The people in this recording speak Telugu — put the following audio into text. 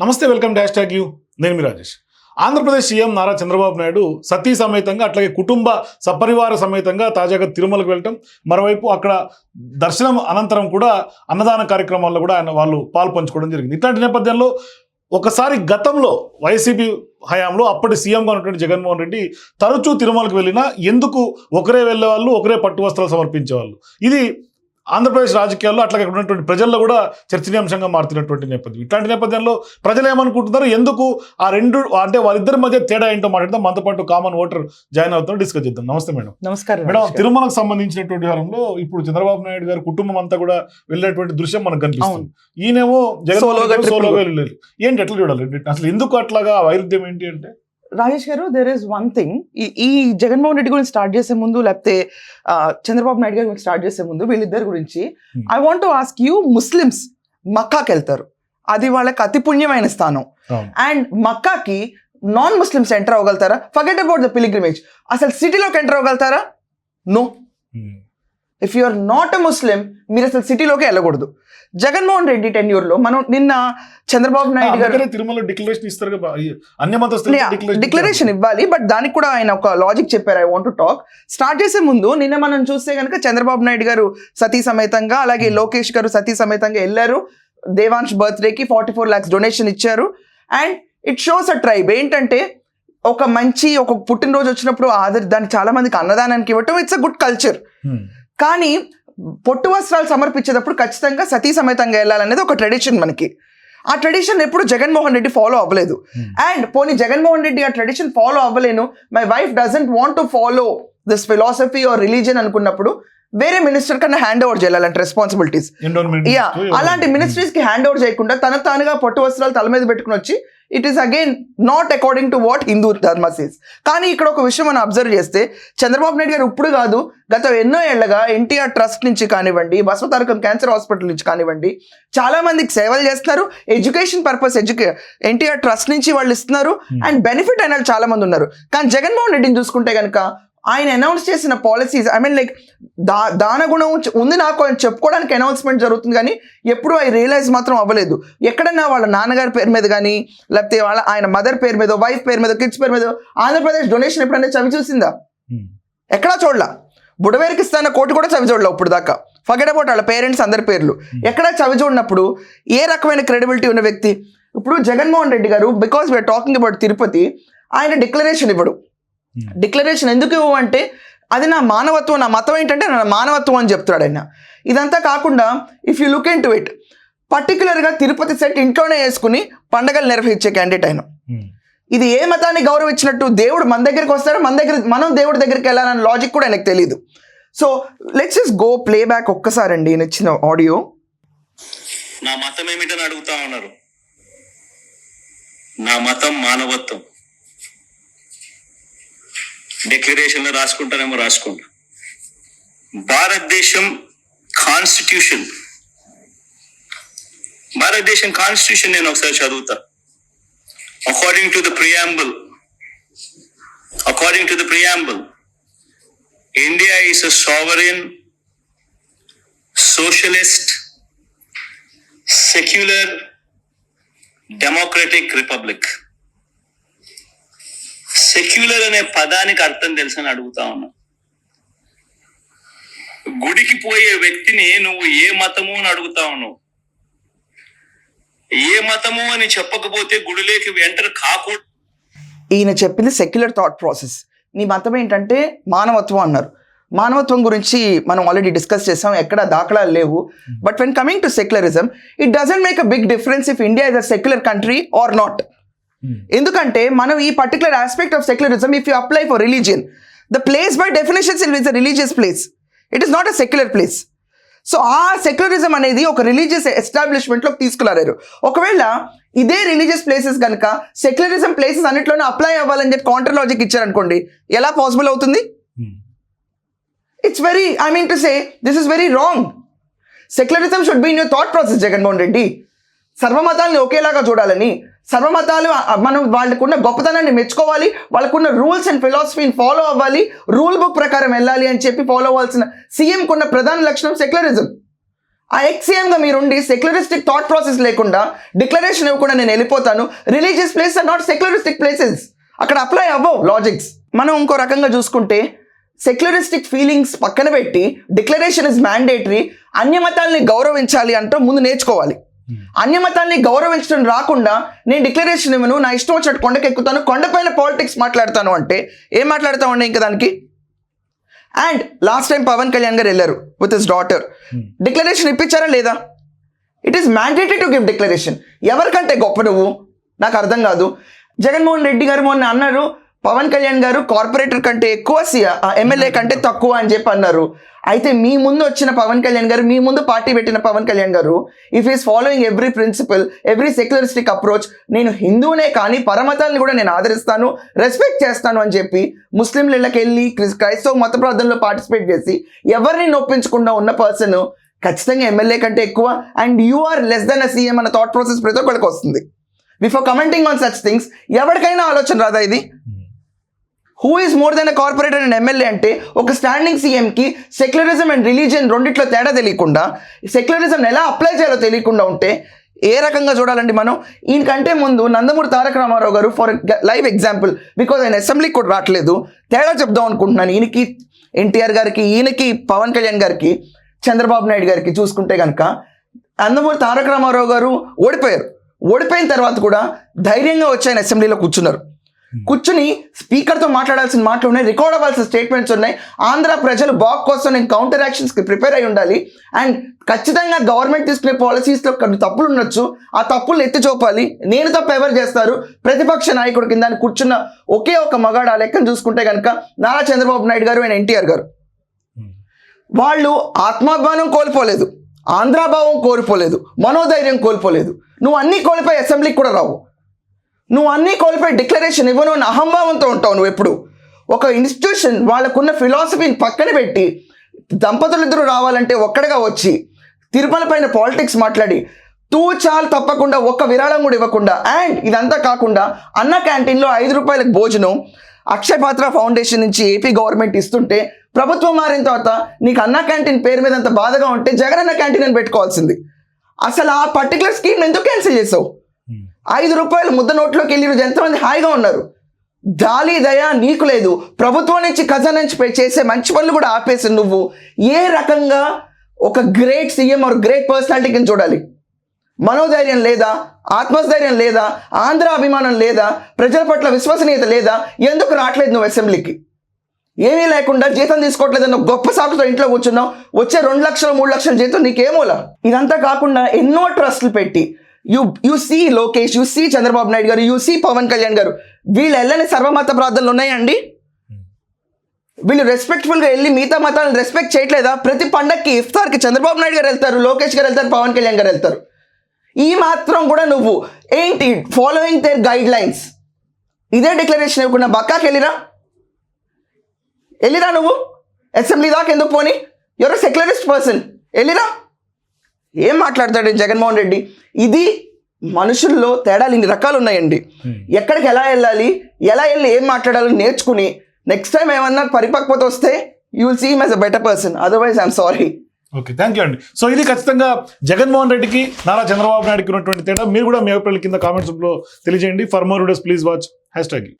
నమస్తే వెల్కమ్ డాష్ ట్యాగ్ యూ. నేను మీ రాజేష్. ఆంధ్రప్రదేశ్ సీఎం నారా చంద్రబాబు నాయుడు సతీ సమేతంగా అట్లాగే కుటుంబ సపరివార సమేతంగా తాజాగా తిరుమలకు వెళ్ళటం మరోవైపు అక్కడ దర్శనం అనంతరం కూడా అన్నదాన కార్యక్రమాల్లో కూడా ఆయన వాళ్ళు పాల్పంచుకోవడం జరిగింది. ఇట్లాంటి నేపథ్యంలో ఒకసారి గతంలో వైసీపీ హయాంలో అప్పటి సీఎంగా ఉన్నటువంటి జగన్మోహన్ రెడ్డి తరచూ తిరుమలకు వెళ్ళినా ఎందుకు ఒకరే వెళ్ళేవాళ్ళు ఒకరే పట్టు వస్త్రాలు సమర్పించేవాళ్ళు? ఇది ఆంధ్రప్రదేశ్ రాజకీయాల్లో అట్లాగే అక్కడ ఉన్నటువంటి ప్రజల్లో కూడా చర్చనీయాంశంగా మారుతున్నటువంటి నేపథ్యం. ఇట్లాంటి నేపథ్యంలో ప్రజలు ఏమనుకుంటున్నారు? ఎందుకు ఆ రెండు అంటే వాళ్ళిద్దరి మధ్య తేడా ఏంటో మాట్లాడదాం. మనతో పాటు కామన్ ఓటర్ జాయిన్ అవుతాం డిస్కస్ చేద్దాం. నమస్తే మేడం. నమస్కారం మేడం. తిరుమలకు సంబంధించినటువంటి వారంలో ఇప్పుడు చంద్రబాబు నాయుడు గారి కుటుంబం అంతా కూడా వెళ్ళినటువంటి దృశ్యం మనకు కనిపిస్తుంది. ఈయనేమో జగన్మోహన్ సోలోగా వెళ్ళారు ఏంటి ఎట్లా చూడాలి? అసలు ఎందుకు అట్లాగా వైరుధ్యం ఏంటి అంటే? రాజేష్ గారు దేర్ ఇస్ వన్ థింగ్ ఈ జగన్మోహన్ రెడ్డి గురించి స్టార్ట్ చేసే ముందు లేకపోతే చంద్రబాబు నాయుడు గారి గురించి స్టార్ట్ చేసే ముందు వీళ్ళిద్దరి గురించి Hmm. I want to ask you Muslims మక్కాకి వెళ్తారు. అది వాళ్ళకి అతి పుణ్యమైన స్థానం. అండ్ మక్కాకి నాన్ ముస్లిమ్స్ ఎంటర్ అవ్వగలుగుతారా? ఫర్గెట్ అబౌట్ ద పిలిగ్రిమేజ్ అసలు సిటీలోకి enter అవ్వగలుగుతారా? No if you are not a Muslim మీరు అసలు సిటీలోకి వెళ్ళకూడదు. జగన్మోహన్ రెడ్డి టెన్యూర్లో మనం నిన్న చంద్రబాబు నాయుడు గారు తిరుమల డిక్లరేషన్ ఇస్తారు డిక్లరేషన్ ఇవ్వాలి బట్ దానికి కూడా ఆయన ఒక లాజిక్ చెప్పారు I want to talk start చేసే ముందు నిన్న మనం చూస్తే కనుక చంద్రబాబు నాయుడు గారు సతీ సమేతంగా అలాగే లోకేష్ గారు సతీ సమేతంగా వెళ్ళారు. దేవాంశ్ బర్త్డేకి ఫార్టీ ఫోర్ ల్యాక్స్ డొనేషన్ ఇచ్చారు. And it shows a tribe ఏంటంటే ఒక మంచి ఒక పుట్టినరోజు వచ్చినప్పుడు ఆదరి దాన్ని చాలా మందికి అన్నదానానికి ఇవ్వటం ఇట్స్ అ గుడ్ కల్చర్ కానీ పొట్టు వస్త్రాలు సమర్పించేటప్పుడు ఖచ్చితంగా సతీ సమేతంగా వెళ్ళాలనేది ఒక ట్రెడిషన్ మనకి. ఆ ట్రెడిషన్ ఎప్పుడు జగన్మోహన్ రెడ్డి ఫాలో అవ్వలేదు. అండ్ పోనీ జగన్మోహన్ రెడ్డి ఆ tradition follow అవ్వలేను. My wife doesn't want to follow this philosophy or religion అనుకున్నప్పుడు వేరే మినిస్టర్ కన్నా హ్యాండ్ ఓవర్ చేయాలంటే రెస్పాన్సిబిలిటీస్ యా అలాంటి మినిస్ట్రీస్కి హ్యాండ్ ఓవర్ చేయకుండా తనకు తానుగా పొట్టు వస్త్రాలు తల మీద పెట్టుకుని వచ్చి it is again not according to what Hindu dharma says కానీ ఇక్కడ ఒక విషయం మనం అబ్జర్వ్ చేస్తే చంద్రబాబు నాయుడు గారు ఇప్పుడు కాదు గత ఎన్నో ఏళ్ళగా ఎన్టీఆర్ ట్రస్ట్ నుంచి కానివ్వండి బసవతారకం క్యాన్సర్ హాస్పిటల్ నుంచి కానివ్వండి చాలా మందికి సేవలు చేస్తున్నారు. ఎడ్యుకేషన్ పర్పస్ ఎడ్యుకే ఎన్టీఆర్ ట్రస్ట్ నుంచి వాళ్ళు ఇస్తున్నారు. Hmm. అండ్ బెనిఫిట్ అయిన వాళ్ళు చాలా మంది ఉన్నారు. కానీ జగన్మోహన్ రెడ్డిని చూసుకుంటే కనుక ఆయన అనౌన్స్ చేసిన పాలసీస్ ఐ మీన్ లైక్ దా దాన గుణం చ- ఉంది నాకు అని చెప్పుకోవడానికి అనౌన్స్మెంట్ జరుగుతుంది కానీ ఎప్పుడు ఐ రియలైజ్ మాత్రం అవ్వలేదు. ఎక్కడన్నా వాళ్ళ నాన్నగారి పేరు మీద కానీ లేకపోతే వాళ్ళ ఆయన మదర్ పేరు మీద వైఫ్ పేరు మీద కిడ్స్ పేరు మీద ఆంధ్రప్రదేశ్ డొనేషన్ ఎప్పుడైనా చవి చూసిందా? ఎక్కడా చూడలా. బుడవేరికి ఇస్తాన కోటి కూడా చవి చూడలే ఇప్పుడు దాకా. ఫగడ్ అబౌట్ వాళ్ళ పేరెంట్స్ అందరి పేర్లు. ఎక్కడా చవి చూడనప్పుడు ఏ రకమైన క్రెడిబిలిటీ ఉన్న వ్యక్తి? ఇప్పుడు జగన్మోహన్ రెడ్డి గారు because we are talking about Tirupati ఆయన డిక్లరేషన్ ఇవ్వడు. డిక్లరేషన్ ఎందుకు ఇవ్వవు అంటే అది నా మానవత్వం నా మతం ఏంటంటే నా మానవత్వం అని చెప్తాడు ఆయన. ఇదంతా కాకుండా if you look into it పర్టికులర్గా తిరుపతి సెట్ ఇంట్లోనే వేసుకుని పండగలు నిర్వహించే క్యాండిడేట్ ఆయన. ఇది ఏ మతాన్ని గౌరవించినట్టు దేవుడు మన దగ్గరికి వస్తాడు? మన దగ్గర మనం దేవుడి దగ్గరికి వెళ్ళాలన్న లాజిక్ కూడా ఆయనకు తెలియదు so let's just go play back ఒక్కసారండి నేను ఇచ్చిన ఆడియో నా మతం ఏమిటని అడుగుతా ఉన్నారు? నా మతం మానవత్వం. డిక్లరేషన్లో రాసుకుంటానేమో రాసుకుంటా భారతదేశం కాన్స్టిట్యూషన్ భారతదేశం కాన్స్టిట్యూషన్ నేను ఒకసారి చదువుతా according to the preamble according to the preamble India is a sovereign socialist secular democratic republic secular అనే పదానికి అర్థం తెలుసని అడుగుతా ఉన్నా. గుడికి పోయే వ్యక్తిని నువ్వు ఏ మతము అని అడుగుతా ఉన్నావు? ఏ మతము అని చెప్పకపోతే గుడిలోకి ఎంటర్ కాకూడదు. ఈయన చెప్పింది సెక్యులర్ థాట్ ప్రాసెస్ నీ మతం ఏంటంటే మానవత్వం అన్నారు. మానవత్వం గురించి మనం ఆల్రెడీ డిస్కస్ చేసాం ఎక్కడ దాఖలాలు లేవు. But when coming to secularism it doesn't make a big difference if India is a secular country or not ఎందుకంటే మనం ఈ particular aspect of secularism if you apply for religion the place by definitions is a religious place it is not a secular place so ఆ సెక్యులరిజం అనేది ఒక రిలీజియస్ ఎస్టాబ్లిష్మెంట్లోకి తీసుకురారు ఒకవేళ ఇదే రిలీజియస్ ప్లేసెస్ కనుక సెక్యులరిజం ప్లేసెస్ అన్నిట్లోనే అప్లై అవ్వాలని చెప్పి కౌంటర్ లాజిక్ ఇచ్చారనుకోండి ఎలా పాసిబుల్ అవుతుంది? It's very I mean to say this is very wrong secularism should be in your thought process Jaganmohan Reddy సర్వమతాలను ఒకేలాగా చూడాలని. సర్వమతాలు మనం వాళ్ళకున్న గొప్పతనాన్ని మెచ్చుకోవాలి వాళ్ళకున్న రూల్స్ అండ్ ఫిలాసఫీని ఫాలో అవ్వాలి రూల్ బుక్ ప్రకారం వెళ్ళాలి అని చెప్పి ఫాలో అవ్వాల్సిన సీఎంకున్న ప్రధాన లక్షణం సెక్యులరిజం. ఆ ఎక్సీఎంగా మీరుండి సెక్యులరిస్టిక్ థాట్ ప్రాసెస్ లేకుండా డిక్లరేషన్ ఇవ్వకుండా నేను వెళ్ళిపోతాను. Religious place or not secularistic places అక్కడ అప్లై అవ్వవు లాజిక్స్ మనం ఇంకో రకంగా చూసుకుంటే సెక్యులరిస్టిక్ ఫీలింగ్స్ పక్కన పెట్టి డిక్లరేషన్ ఇస్ మ్యాండేటరీ అన్యమతాల్ని గౌరవించాలి అంటూ ముందు నేర్చుకోవాలి. అన్య మతాల్ని గౌరవించడం రాకుండా నేను డిక్లరేషన్ ఇవ్వను నా ఇష్టం వచ్చినట్టు కొండకి ఎక్కుతాను కొండపైన పాలిటిక్స్ మాట్లాడతాను అంటే ఏం మాట్లాడతామండి ఇంకా దానికి? And last time Pawan Kalyan గారు వెళ్ళారు విత్ హిస్ డాటర్ డిక్లరేషన్ ఇప్పించారా లేదా? It is mandatory to give declaration ఎవరికంటే గొప్ప నువ్వు? నాకు అర్థం కాదు. జగన్మోహన్ రెడ్డి గారు మొన్న అన్నారు పవన్ కళ్యాణ్ గారు కార్పొరేటర్ కంటే ఎక్కువ ఎమ్మెల్యే కంటే తక్కువ అని చెప్పి అన్నారు. అయితే మీ ముందు వచ్చిన పవన్ కళ్యాణ్ గారు మీ ముందు పార్టీ పెట్టిన పవన్ కళ్యాణ్ గారు if is following every principle every secularistic approach నేను హిందూనే కానీ పరమతాన్ని కూడా నేను ఆదరిస్తాను రెస్పెక్ట్ చేస్తాను అని చెప్పి ముస్లింల ఇళ్ళకి వెళ్ళి క్రిస్- క్రైస్తవ మత ప్రార్థనలో పార్టిసిపేట్ చేసి ఎవరిని నొప్పించకుండా ఉన్న పర్సన్ ఖచ్చితంగా ఎమ్మెల్యే కంటే ఎక్కువ and you are less than a CM అన్న థాట్ ప్రాసెస్ ప్రతి ఒక్కరికి వస్తుంది. Before commenting on such things ఎవరికైనా ఆలోచన రాదా ఇది? Who is more than a corporator and MLA అంటే ఒక స్టాండింగ్ సీఎంకి సెక్యులరిజం అండ్ రిలీజియన్ రెండిట్లో తేడా తెలియకుండా సెక్యులరిజం ఎలా అప్లై చేయాలో తెలియకుండా ఉంటే ఏ రకంగా చూడాలండి మనం? ఈయనకంటే ముందు నందమూరి తారక రామారావు గారు ఫర్ లైవ్ ఎగ్జాంపుల్ బికాజ్ ఆయన అసెంబ్లీకి కూడా రావట్లేదు. తేడా చెప్దాం అనుకుంటున్నాను. ఈయనకి ఎన్టీఆర్ గారికి ఈయనకి పవన్ కళ్యాణ్ గారికి చంద్రబాబు నాయుడు గారికి చూసుకుంటే కనుక నందమూరి తారక రామారావు గారు ఓడిపోయారు. ఓడిపోయిన తర్వాత కూడా ధైర్యంగా వచ్చి ఆయన అసెంబ్లీలో కూర్చున్నారు. కూర్చుని స్పీకర్తో మాట్లాడాల్సిన మాటలు ఉన్నాయి రికార్డ్ అవ్వాల్సిన స్టేట్మెంట్స్ ఉన్నాయి. ఆంధ్ర ప్రజలు బాగ్ కోసం నేను కౌంటర్ యాక్షన్స్కి ప్రిపేర్ అయి ఉండాలి. అండ్ ఖచ్చితంగా గవర్నమెంట్ తీసుకునే పాలసీస్లో కొన్ని తప్పులు ఉండొచ్చు. ఆ తప్పులు ఎత్తి చూపాలి నేను తప్ప ఎవరు చేస్తారు? ప్రతిపక్ష నాయకుడు కింద కూర్చున్న ఒకే ఒక మగాడు ఆ లెక్కను చూసుకుంటే కనుక నారా చంద్రబాబు నాయుడు గారు అండ్ ఎన్టీఆర్ గారు. వాళ్ళు ఆత్మాభిమానం కోల్పోలేదు. ఆంధ్రాభావం కోల్పోలేదు. మనోధైర్యం కోల్పోలేదు. నువ్వు అన్నీ కోల్పోయి అసెంబ్లీకి కూడా రావు. నువ్వు అన్నీ కోల్పోయి డిక్లరేషన్ ఇవ్వను అని అహంభావంతో ఉంటావు నువ్వు ఎప్పుడు. ఒక ఇన్స్టిట్యూషన్ వాళ్ళకున్న ఫిలాసఫీని పక్కన పెట్టి దంపతులు ఇద్దరు రావాలంటే ఒక్కడగా వచ్చి తిరుమల పైన పాలిటిక్స్ మాట్లాడి తూచాలు తప్పకుండా ఒక్క విరాళం కూడా ఇవ్వకుండా అండ్ ఇదంతా కాకుండా అన్న క్యాంటీన్లో ఐదు రూపాయలకు భోజనం అక్షయ పాత్ర ఫౌండేషన్ నుంచి ఏపీ గవర్నమెంట్ ఇస్తుంటే ప్రభుత్వం మారిన తర్వాత నీకు అన్న క్యాంటీన్ పేరు మీద అంత బాధగా ఉంటే జగనన్న క్యాంటీన్ అని పెట్టుకోవాల్సింది. అసలు ఆ పర్టికులర్ స్కీమ్ ఎందుకు క్యాన్సిల్ చేసావు? ఐదు రూపాయలు ముద్ద నోట్లోకి వెళ్ళిన ఎంతమంది హాయిగా ఉన్నారు? జాలి దయ నీకు లేదు. ప్రభుత్వం నుంచి ఖజానా నుంచి పే- చేసే మంచి పనులు కూడా ఆపేసి నువ్వు. ఏ రకంగా ఒక great CM or great personality కింద చూడాలి? మనోధైర్యం లేదా? ఆత్మస్థైర్యం లేదా? ఆంధ్ర అభిమానం లేదా? ప్రజల పట్ల విశ్వసనీయత లేదా? ఎందుకు రావట్లేదు నువ్వు అసెంబ్లీకి? ఏమీ లేకుండా జీతం తీసుకోవట్లేదన్న గొప్ప సాకుతో ఇంట్లో కూర్చున్నావు. వచ్చే రెండు లక్షలు మూడు లక్షల జీతం నీకేమోలా? ఇదంతా కాకుండా ఎన్నో ట్రస్ట్లు పెట్టి you you see Lokesh you see Chandrababu Naidu గారు యు సీ పవన్ కళ్యాణ్ గారు. వీళ్ళు వెళ్ళని సర్వమత ప్రార్థనలు ఉన్నాయండి? వీళ్ళు రెస్పెక్ట్ఫుల్గా వెళ్ళి మిగతా మతాలను రెస్పెక్ట్ చేయట్లేదా? ప్రతి పండక్కి ఇఫ్తార్కి చంద్రబాబు నాయుడు గారు వెళ్తారు లోకేష్ గారు వెళ్తారు పవన్ కళ్యాణ్ గారు వెళ్తారు. ఈ మాత్రం కూడా నువ్వు ఏంటి? ఫాలోయింగ్ దేర్ గైడ్ లైన్స్ ఇదే డిక్లరేషన్ ఇవ్వకుండా బక్కాకి వెళ్ళిరా? వెళ్ళిరా నువ్వు? అసెంబ్లీ దాకా ఎందుకు పోని? ఎవరో సెక్యులరిస్ట్ పర్సన్ వెళ్ళిరా? ఏం మాట్లాడతాడు జగన్మోహన్ రెడ్డి? ఇది మనుషుల్లో తేడాలు ఇన్ని రకాలు ఉన్నాయండి ఎక్కడికి ఎలా వెళ్ళాలి? ఎలా వెళ్ళి ఏం మాట్లాడాలో నేర్చుకుని నెక్స్ట్ టైం ఏమన్నా పరిపక్వత వస్తే you will see as a better person otherwise I'm sorry okay thank you అండి. సో ఇది ఖచ్చితంగా జగన్మోహన్ రెడ్డికి నారా చంద్రబాబు నాయుడుకి ఉన్నటువంటి తేడా. మీరు కూడా మీ అభిప్రాయాల కింద కామెంట్స్లో తెలియజేయండి. For more videos please watch hashtag